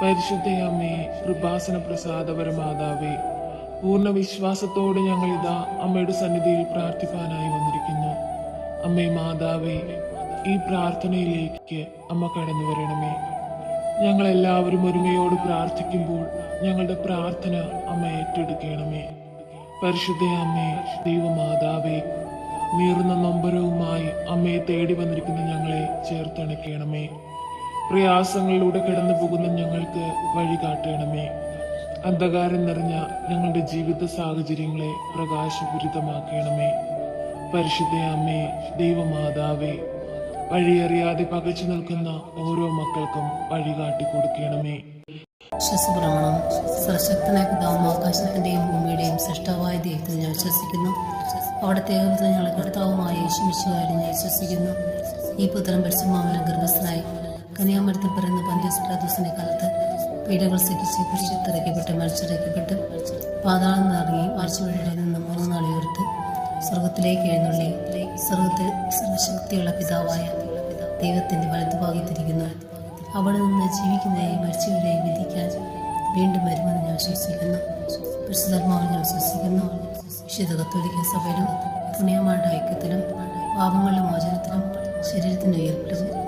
പരിശുദ്ധയമ്മേ കൃപാസന പ്രസാദപരമാതാവേ പൂർണ വിശ്വാസത്തോടെ ഞങ്ങൾ ഇതാ അമ്മയുടെ സന്നിധിയിൽ പ്രാർത്ഥിപ്പാനായി വന്നിരിക്കുന്നു. അമ്മേ മാതാവേ ഈ പ്രാർത്ഥനയിലേക്ക് അമ്മ കടന്നു വരണമേ. ഞങ്ങൾ എല്ലാവരും ഒരുമയോട് പ്രാർത്ഥിക്കുമ്പോൾ ഞങ്ങളുടെ പ്രാർത്ഥന അമ്മ ഏറ്റെടുക്കണമേ. പരിശുദ്ധ അമ്മേ ദൈവമാതാവേ നീറുന്ന നൊമ്പരവുമായി അമ്മയെ തേടി വന്നിരിക്കുന്ന ഞങ്ങളെ ചേർത്തണയ്ക്കണമേ പ്രയാസങ്ങളിലൂടെ കടന്നു പോകുന്ന ഞങ്ങൾക്ക് വഴി കാട്ടണമേ. അന്ധകാരം നിറഞ്ഞ ഞങ്ങളുടെ ജീവിത സാഹചര്യങ്ങളെ പ്രകാശപൂരിതമാക്കണമേ. പരിശുദ്ധ അമ്മേ ദൈവമാതാവേ വഴിയറിയാതെ പകച്ചു നിൽക്കുന്ന ഓരോ മക്കൾക്കും വഴി കാട്ടിക്കൊടുക്കണമേ വിശ്വസപ്രമാണം. സർശക്തനായ പിതാവും ആകാശത്തിന്റെയും ഭൂമിയുടെയും സൃഷ്ടവായ ദൈവത്തിൽ ഞാൻ വിശ്വസിക്കുന്നു. അവിടുത്തെ ഞങ്ങളുടെ ഞങ്ങളെ കർത്താവുമായ യേശുമിശുകാരി ഞാൻ വിശ്വസിക്കുന്നു. ഈ പുത്രം പരിശുമാമലം ഗർഭസ്ഥനായി കന്യാമരത്തിൽ പിറന്ന പന്ത്യസ്പ്രാദോസിന്റെ കാലത്ത് പീഡകൾ സഹിച്ച് കുരിശത്തിറക്കപ്പെട്ട് മരിച്ചിറക്കപ്പെട്ട് പാതാളം നിറങ്ങി ആഴ്ചവഴിയുടെ നിന്ന് മൂന്ന് ഉയർത്ത് സ്വർഗത്തിലേക്ക് എഴുന്നള്ളി. സ്വർഗത്തിൽ സർവശക്തിയുള്ള പിതാവായ ദൈവത്തിന്റെ വലതുഭാഗത്തിരിക്കുന്നു അവിടെ നിന്ന് ജീവിക്കുന്നതിനെയും മരിച്ചവരെയും വിധിക്കാൻ വീണ്ടും വരുമെന്ന് ഞാൻ വിശ്വസിക്കുന്നു. പരിശുദ്ധാത്മാവിൽ ഞാൻ വിശ്വസിക്കുന്നു. വിശുദ്ധ കത്തോലിക്ക സഭയിലും പുണ്യമാരുടെ ഐക്യത്തിലും പാപങ്ങളുടെ മോചനത്തിലും ശരീരത്തിന്റെ ഉയർപ്പിലും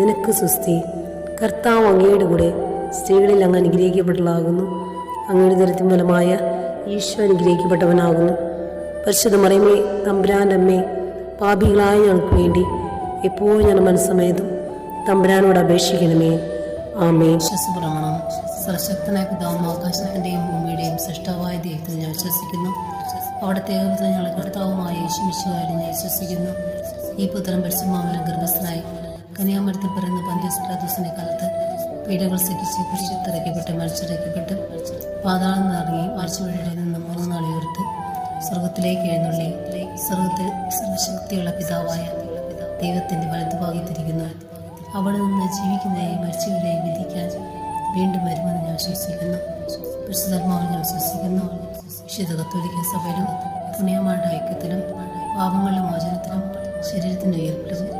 നിനക്ക് സുസ്തി. കർത്താവ് അങ്ങയുടെ കൂടെ സ്ത്രീകളിൽ അങ്ങ് അനുഗ്രഹിക്കപ്പെട്ടതാകുന്നു അങ്ങയുടെ ദരത്തിൻ ഫലമായ ഈശോ അനുഗ്രഹിക്കപ്പെട്ടവനാകുന്നു. പരിശുദ്ധ മറിയമ്മേ തമ്പുരാന്റെ അമ്മേ പാപികളായ ഞങ്ങൾക്ക് വേണ്ടി എപ്പോഴും ഞാൻ മനസ്സമേതും തമ്പുരാനോട് അപേക്ഷിക്കണമേ. ആമേ വിശ്വസപ്രമാണം. സർശക്തനായ പിതാവും ആകാശത്തിന്റെയും ഭൂമിയുടെയും സൃഷ്ടാവായ ദൈവത്തിൽ ഞാൻ വിശ്വസിക്കുന്നു. അവിടത്തെ ഞങ്ങളുടെ കർത്താവുമായ യേശു യേശുമിശുകാരി ഞാൻ വിശ്വസിക്കുന്നു. ഈ പുത്രൻ പരിശുമാമലം ഗർഭസ്ഥനായി. കന്യാമരത്തിൽ പിറന്ന പന്ത്യസ്പ്രാദോസിന്റെ കാലത്ത് പീഡകൾ സഹിച്ച് കുരിശിത്തിറക്കപ്പെട്ട് മരിച്ചിറക്കപ്പെട്ട് പാതാളം നിറങ്ങി ആഴ്ചവഴിയുടെ നിന്ന് മൂന്ന് നാൾ ഉയർത്ത് സ്വർഗത്തിലേക്ക് എഴുന്നള്ളി. സ്വർഗത്തിൽ സർവശക്തിയുള്ള പിതാവായ ദൈവത്തിന്റെ വലതുഭാഗത്തിരിക്കുന്നു അവിടെ നിന്ന് ജീവിക്കുന്നതായി മരിച്ചവരെ വിധിക്കാൻ വീണ്ടും വരുമെന്ന് ഞാൻ വിശ്വസിക്കുന്നു. പരിശുദ്ധാത്മാവിൽ ഞാൻ വിശ്വസിക്കുന്നു. വിശുദ്ധ കത്തോലിക്ക സഭയിലും പുണ്യമാരുടെ ഐക്യത്തിലും പാപങ്ങളുടെ മോചനത്തിലും ശരീരത്തിന്റെ ഉയർപ്പിലും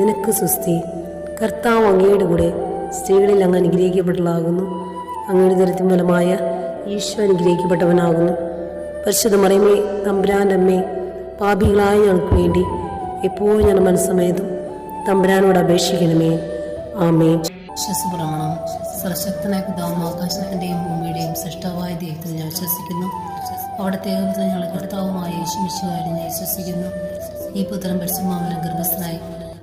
നിനക്ക് സുസ്തി. കർത്താവ് അങ്ങയുടെ കൂടെ സ്ത്രീകളിൽ അങ്ങ് അനുഗ്രഹിക്കപ്പെട്ടതാകുന്നു അങ്ങയുടെ ദരത്തിൻ ഫലമായ ഈശോ അനുഗ്രഹിക്കപ്പെട്ടവനാകുന്നു. പരിശുദ്ധ മറിയമേ തമ്പുരാന്റെ അമ്മേ പാപികളായ ഞങ്ങൾക്ക് വേണ്ടി എപ്പോഴും ഞാൻ മനസ്സമയതും തമ്പുരാനോട് അപേക്ഷിക്കണമേ. ആമേ വിശ്വസപ്രമാണം. സർശക്തനായ പിതാവും ആകാശത്തിന്റെയും ഭൂമിയുടെയും സൃഷ്ടവായ ദൈവത്തിൽ ഞാൻ വിശ്വസിക്കുന്നു. അവിടുത്തെ ഏകപുത്രൻ ഞങ്ങളുടെ കർത്താവുമായ യേശുമിശുകാരും ഞാൻ വിശ്വസിക്കുന്നു. ഈ പുത്രം പരിശുമാവനം ഗർഭസ്ഥനായി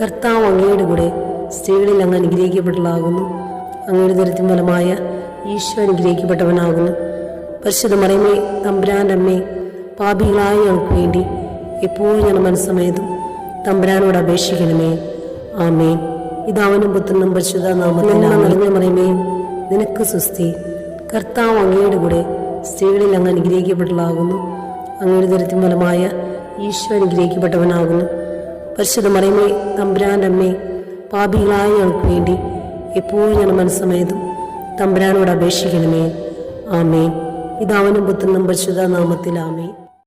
കർത്താവ് അങ്ങയുടെ കൂടെ സ്ത്രീകളിൽ അങ്ങ് അനുഗ്രഹിക്കപ്പെട്ടതാകുന്നു അങ്ങയുടെ ദരത്തിൻ ഫലമായ ഈശോ അനുഗ്രഹിക്കപ്പെട്ടവനാകുന്നു. പരിശുദ്ധ മറിയമേ തമ്പുരാന്റെ അമ്മേ പാപികളായ ഞങ്ങൾക്ക് വേണ്ടി എപ്പോഴും ഞാൻ മനസ്സമയതും തമ്പുരാനോട് അപേക്ഷിക്കണമേ. ആമേ ഇതാവനും പുത്രനും പരിശുദ്ധ നാമത്തിൽ നിറഞ്ഞ മറിയമേ നിനക്ക് സുസ്തി കർത്താവ് അങ്ങയുടെ കൂടെ സ്ത്രീകളിൽ അങ്ങ് അനുഗ്രഹിക്കപ്പെട്ടതാകുന്നു അങ്ങയുടെ ദരത്തിൻ ഫലമായ ഈശോ അനുഗ്രഹിക്കപ്പെട്ടവനാകുന്നു. പരിശുദ്ധ മറിയമേ തമ്പുരാന്റെ അമ്മേ പാപികളായ ഞങ്ങൾക്ക് വേണ്ടി എപ്പോഴും ഞാൻ മനസ്സമേതും തമ്പുരാനോട് അപേക്ഷിക്കണമേ. ആമേ ഇതാവനും പുത്രനും പരിശുദ്ധ നാമത്തിൽ ആമേ